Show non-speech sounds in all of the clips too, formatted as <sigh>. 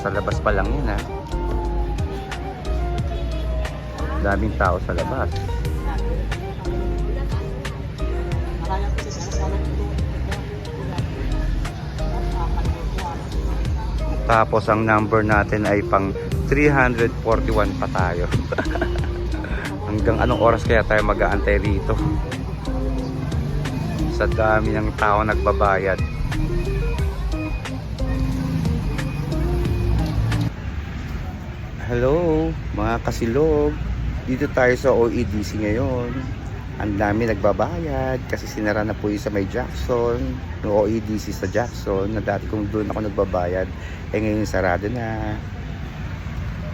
Sa labas pa lang yun ha. Daming tao sa labas. Tapos ang number natin ay pang 341 pa tayo. <laughs> Hanggang anong oras kaya tayo mag-aantay rito? Sa dami ng tao nagbabayad. Hello, mga kasilog. Dito tayo sa OEDC ngayon. Ang dami nagbabayad kasi sinara na po yung sa may Jackson. No OEDC sa Jackson na dati kung doon ako nagbabayad. Eh ngayon sarado na.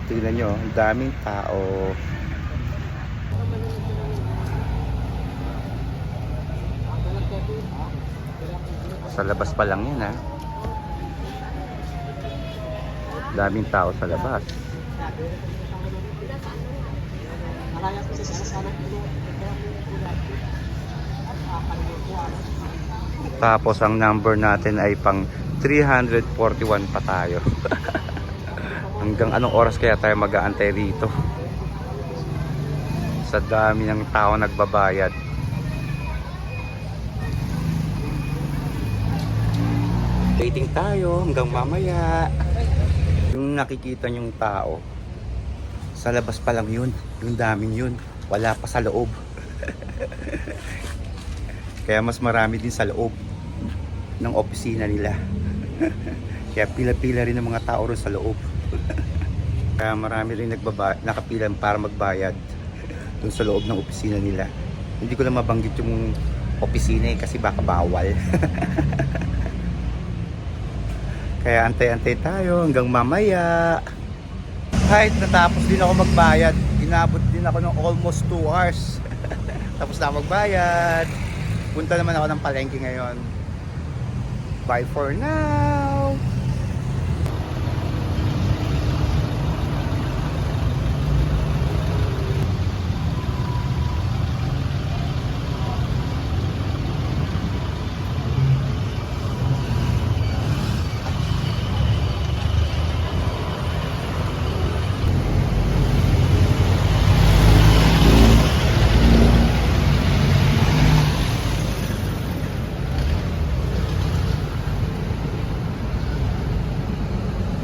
Tingnan nyo, ang daming tao. Sa labas pa lang yan ha. Daming tao sa labas. Tapos ang number natin ay pang 341 pa tayo. <laughs> Hanggang anong oras kaya tayo mag-aantay rito? Sa dami ng tao nagbabayad. Waiting tayo hanggang mamaya. Yung nakikita yung tao, sa labas pa lang yun. Yung daming yun. Wala pa sa loob. <laughs> Kaya mas marami din sa loob ng opisina nila. <laughs> Kaya pila-pila rin ng mga tao rin sa loob. <laughs> Kaya marami rin nagbaba, nakapila para magbayad dun sa loob ng opisina nila. Hindi ko na mabanggit yung opisina eh, kasi baka bawal. Kaya antay-antay tayo hanggang mamaya. Kahit natapos din ako magbayad, inabot din ako ng almost 2 hours. <laughs> Tapos na magbayad. Punta naman ako ng palengke ngayon. Bye for now!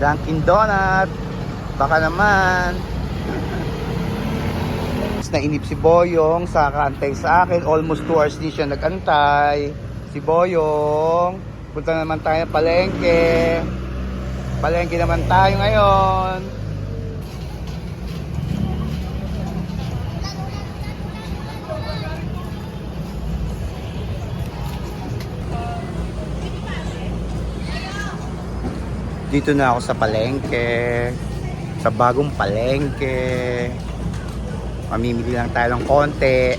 Dunkin Donut. Baka naman. Nainip si Boyong sa kaantay sa akin. Almost 2 hours din siya nagantay. Si Boyong. Punta naman tayo palengke. Palengke naman tayo ngayon. Dito na ako sa palengke. Sa bagong palengke. Mamimili lang tayo ng konti.